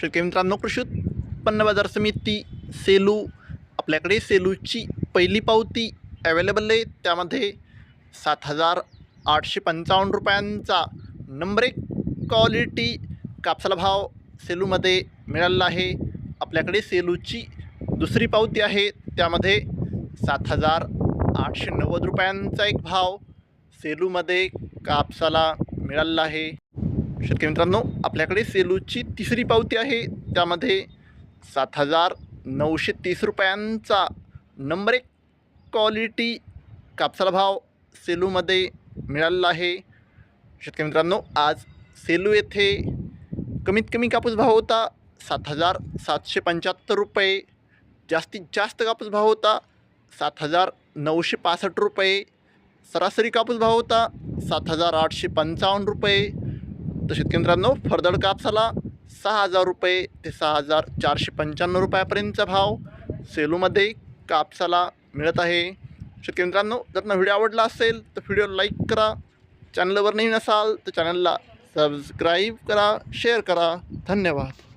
शेतकरी मित्रांनो कृषी उत्पन्न बाजार समिती सेलू आपल्याकडे सेलूची पहिली पावती अवेलेबल आहे. त्यामध्ये सात हजार आठशे पंचावन्न रुपयांचा नंबर एक क्वालिटी कापसाला भाव सेलूमध्ये मिळालेला आहे. आपल्याकडे सेलूची दुसरी पावती आहे. त्यामध्ये सात हजार आठशे नव्वद रुपयांचा एक भाव सेलूमध्ये कापसाला मिळालेला आहे. शेतकरी मित्रांनो आपल्याकडे सेलूची तिसरी पावती आहे. त्यामध्ये सात हजार नऊशे तीस रुपयांचा नंबर एक क्वालिटी कापसाला भाव सेलूमध्ये मिळालेला आहे. शेतकरी मित्रांनो आज सेलू येथे कमीत कमी कापूस भाव होता सात हजार सातशे पंच्याहत्तर रुपये. जास्तीत जास्त कापूस भाव होता सात हजार नऊशे पासष्ट रुपये. सरासरी कापूस भाव होता सात हजार आठशे पंचावन्न रुपये. तर शेतकरी फरदड कापसाला सहा हजार रुपये ते सहा हजार चारशे पंच्याण्णव रुपयापर्यंतचा भाव सेलूमध्ये कापसाला मिळत आहे. शेतकरी मित्रांनो जर ना व्हिडिओ आवडला असेल तर व्हिडिओ लाईक करा. चॅनलवर नवीन असाल तर चॅनलला सबस्क्राईब करा शेअर करा. धन्यवाद.